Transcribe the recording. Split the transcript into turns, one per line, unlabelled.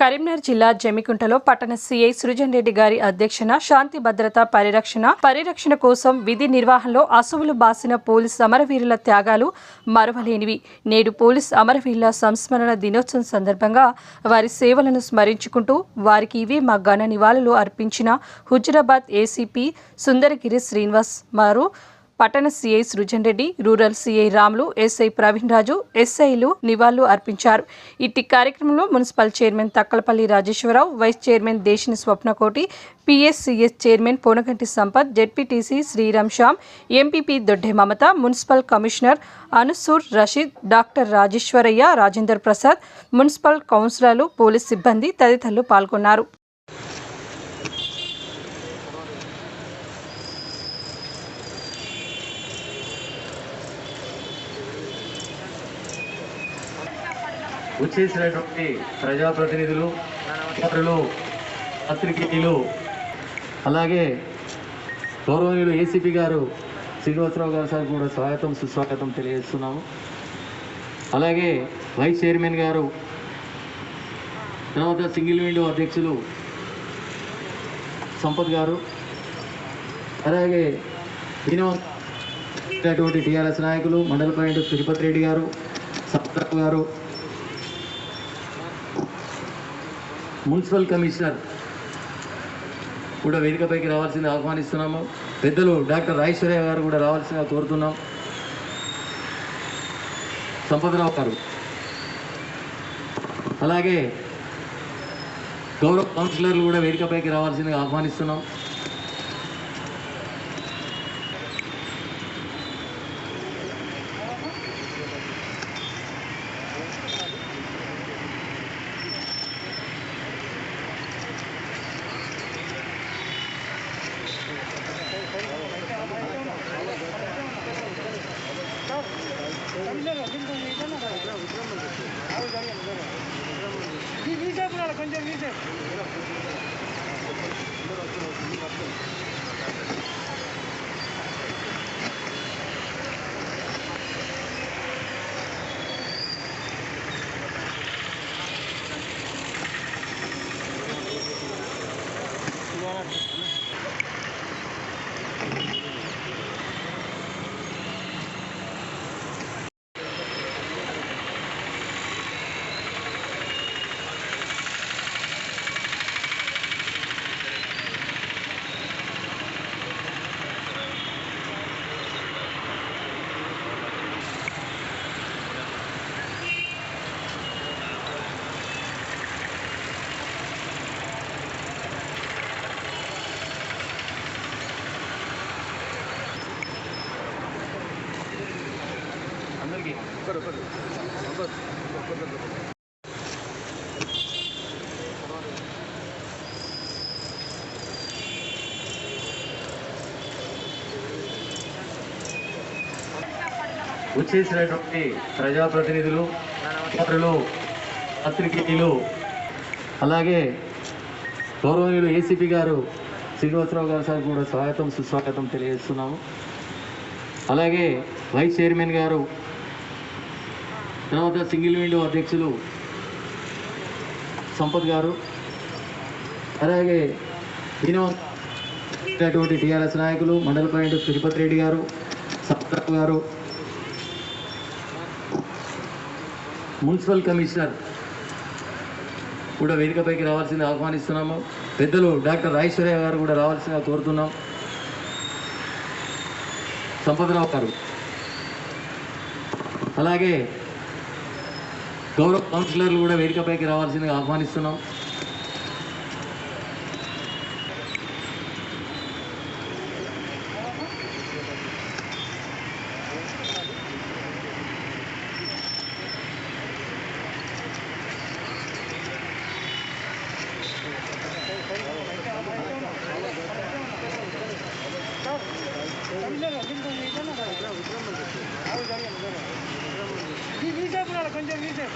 కరీంనగర్ జిల్లా జమికుంటలో పట్టణ సీఐ సృజన్ రెడ్డి గారి అధ్యక్షన శాంతి భద్రత పరిరక్షణ పరిరక్షణ కోసం విధి నిర్వహణలో అసువులు బాసిన పోలీస్ అమరవీరుల త్యాగాలు మరవలేనివి. నేడు పోలీస్ అమరవీరుల సంస్మరణ దినోత్సవం సందర్భంగా వారి సేవలను స్మరించుకుంటూ వారికి ఇవి మా ఘన నివాళులు అర్పించిన హుజరాబాద్ ఏసీపీ సుందరగిరి శ్రీనివాస్ మారు పట్టణ CI Srujan Reddy rural CI Ramulu SI Praveen Raju ఎస్ఐలు నివాళులు అర్పించారు. ఇట్టి కార్యక్రమంలో municipal chairman Takkalapalli Rajeshwararao vice chairman Deshini Swapnakoti PSCS chairman Ponaganti Sampath ZPTC Sriram Shyam MPP Dodde Mamatha municipal commissioner Anusur Rasheed doctor Rajeshwaraiah Rajender Prasad municipal కౌన్సిలర్లు police సిబ్బంది తదితరులు పాల్గొన్నారు.
వచ్చేసినటువంటి ప్రజాప్రతినిధులు అధికారులు పత్రికేయులు అలాగే గౌరవనీయులు ఏసీపీ గారు శ్రీనివాసరావు గారు సార్ కూడా స్వాగతం సుస్వాగతం తెలియజేస్తున్నాము. అలాగే వైస్ చైర్మన్ గారు తర్వాత సింగిల్ విండో అధ్యక్షులు సంపత్ గారు అలాగే వినోద్ టీఆర్ఎస్ నాయకులు మండల పాయింట్ తిరుపతి రెడ్డి గారు సంపత్ గారు మున్సిపల్ కమిషనర్ కూడా వేదికపైకి రావాల్సింది ఆహ్వానిస్తున్నాము. పెద్దలు డాక్టర్ రాజేశ్వరయ్య గారు కూడా రావాల్సిందిగా కోరుతున్నాం. సంపదరావు గారు. అలాగే గౌరవ కౌన్సిలర్లు కూడా వేదికపైకి రావాల్సిందిగా ఆహ్వానిస్తున్నాం. అందరికీ వచ్చేసినటువంటి ప్రజాప్రతినిధులు అధికారులు పత్రికేయులు అలాగే గౌరవనీయులు ఏసీపీ గారు శ్రీనివాసరావు గారు సార్ కూడా స్వాగతం సుస్వాగతం తెలియజేస్తున్నాము. అలాగే వైస్ చైర్మన్ గారు తర్వాత సింగిల్ విండో అధ్యక్షులు సంపత్ గారు అలాగే వినోద్ టీఆర్ఎస్ నాయకులు మండల పాయింట్ తిరుపతి రెడ్డి గారు సంపత్ గారు మున్సిపల్ కమిషనర్ కూడా వేదికపైకి రావాల్సింది ఆహ్వానిస్తున్నాము. పెద్దలు డాక్టర్ ఐశ్వర్య గారు కూడా రావాల్సిందిగా కోరుతున్నాం. సంపదరావు గారు. అలాగే గౌరవ కౌన్సిలర్లు కూడా వేదికపైకి రావాల్సిందిగా ఆహ్వానిస్తున్నాం. gönder verdim.